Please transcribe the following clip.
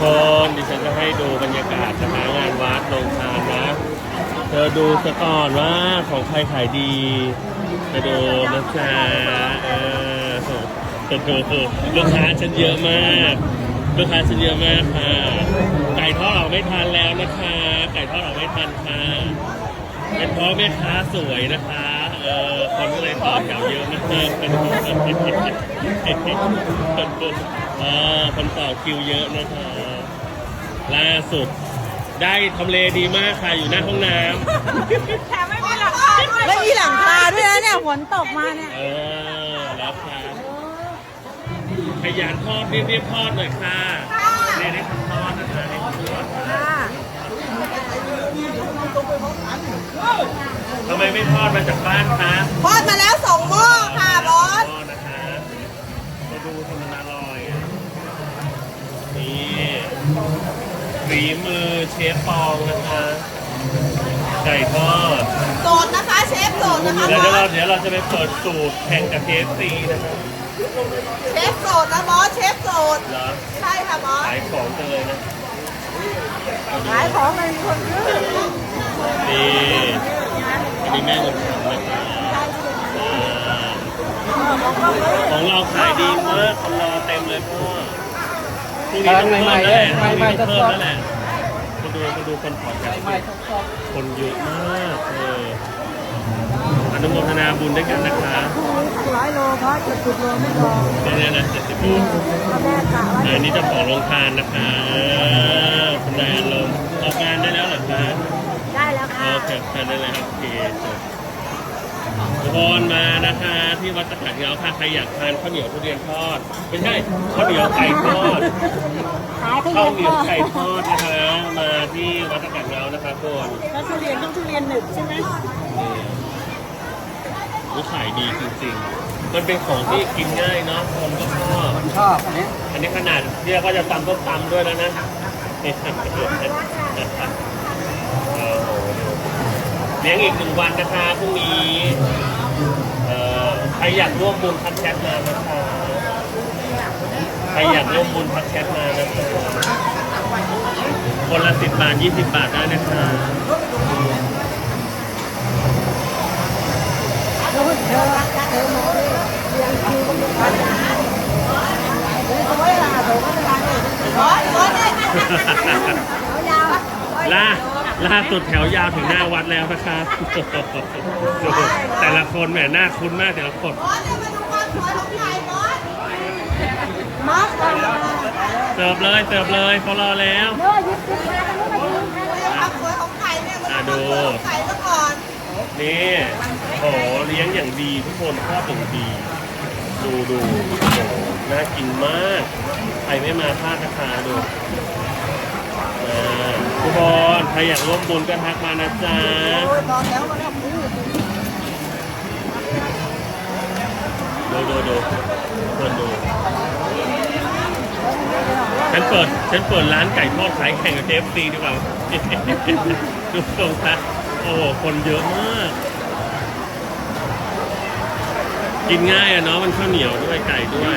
คนดิฉันจะให้ดูบรรยากาศนะงานวัดโรงทานนะ เธอดูซะก่อนว่าของใครขายดีจะดูนะจ๊ะเออลูกค้าฉันเยอะมากลูกค้าฉันเยอะมากค่ะ ไก่ทอดเราไม่ทันแล้วนะคะ ไก่ทอดเราไม่ทันค่ะเป็นเพราะแม่ค้าสวยนะคะ เออคนก็เลยต่อแถวเยอะมากเป็นเออคนต่อคิวเยอะนะคะล่าสุด ได้ทำเลดีมากค่ะอยู่หน้าห้องน้แถมไม่มีหลังคาด้วยไม่มีหลังคาด้วยนะเนี่ยฝนตกมาเนี่ยำเออแล้วค่ะขยันทอดรีบๆทอดหน่อยค่ะเนี่ยได้ทำทอดนะคะได้ทำทอดทำ ไมไม่ทอดมาจากบ้านคะทอดมาแล้วสองหม้อค่ะบอสทอดนะคะมาดูทำมันอร่อยอะนี่ฝีมือเชฟปองนะคะไก่ทอดโสดนะคะเชฟโสดนะคะเดี๋ยวบอเราสเดี๋ยวเราจะไปเปิดสูตรแข่งกับเคฟซีนะครับเชฟโสดนะบอสเชฟโสดเหรอใช่ค่ะบอสขายของกันเลยนะ ขายของเป็นคนซื้อนี่ อันนี้แม่เงินทำนะคะอ่าของเราขายดีมากคนรอเต็มเลยพ่อพรุ่งนี้ต้องเพิ่มแล้วแหละพรุ่งนี้ต้องเพิ่มแล้วแหละมาดูมาดูคนขอแถวคนเยอะมากเอออนุโมทนาบุญด้วยกันนะคะร้อยโลเพราะจะจุดโลไม่พอเนี่ยนะเจ็ดสิบโลก็แม่กะว่าอันนี้เจะของโรงทานนะคะเออคุณนายอารมณ์ออกงานได้แล้วเหรอคะได้แล้วค่ะ โอเคทานได้เลยครับโอเคจบทุกคนมานะคะที่วัดตะกัดเงาค่ะใครอยากทานข้าวเหนียวทุเรียนทอด ไม่ใช่ข้าวเหนียวไก่ทอดขายทุข้าวเหเรีนียยนวทอดไก่ทอดนะคะมาที่วัดตะกัดเงานะคะทุกคนแล้วทุเรียนต้องทุเรียนหนึบใช่ไหมนี่ขายดีจริงๆ มันเป็นของที่กินง่ายเนาะคนก็ชอบ ชอบอันนี้อันนี้ขนาดเรียกว่าจะตำต้มตำด้วยแล้วนะโอ้โห เลี้ยงอีกหนึ่งวันนะคะพรุ่งนี้เอ่อใครอยากร่วมบุญทักแชทมานะคะใครอยากร่วมบุญทักแชทมานะคะคนละสิบบาทยี่สิบบาทได้นะคะบอสบอสเนี่ยยาลา ล่าสุดแถวยาวถึงหน้าวัดแล้วนะคะแต่ละคนแหมหน้าคุ้นมากแต่ละคนเนี่ยมาสเสิร์ฟเลยเสิร์ฟเลยเขารอแล้วเออยุ่ยยุ่ยนะทุกคนความสวยของไข่เนี่ยอะดูความสวยของไก่ซะก่อนนี่โอ้โหเลี้ยงอย่างดีทุกคนทอดอย่างดี ดูดูโหน่ากินมาก ใครไม่มาพลาดนะคะดู อยากร่วมบุญก็ทักมานะจ๊ะโอ้ยตอนแล้วก็ต้องพูดูดูดูคนดูฉันเปิดฉันเปิดร้านไก่ทอดขายแข่งกับเจฟซีดีกว่าดูตรงนะโอ้โหคนเยอะมาก กินง่ายอะเนาะมันข้าวเหนียวด้วยไก่ด้วย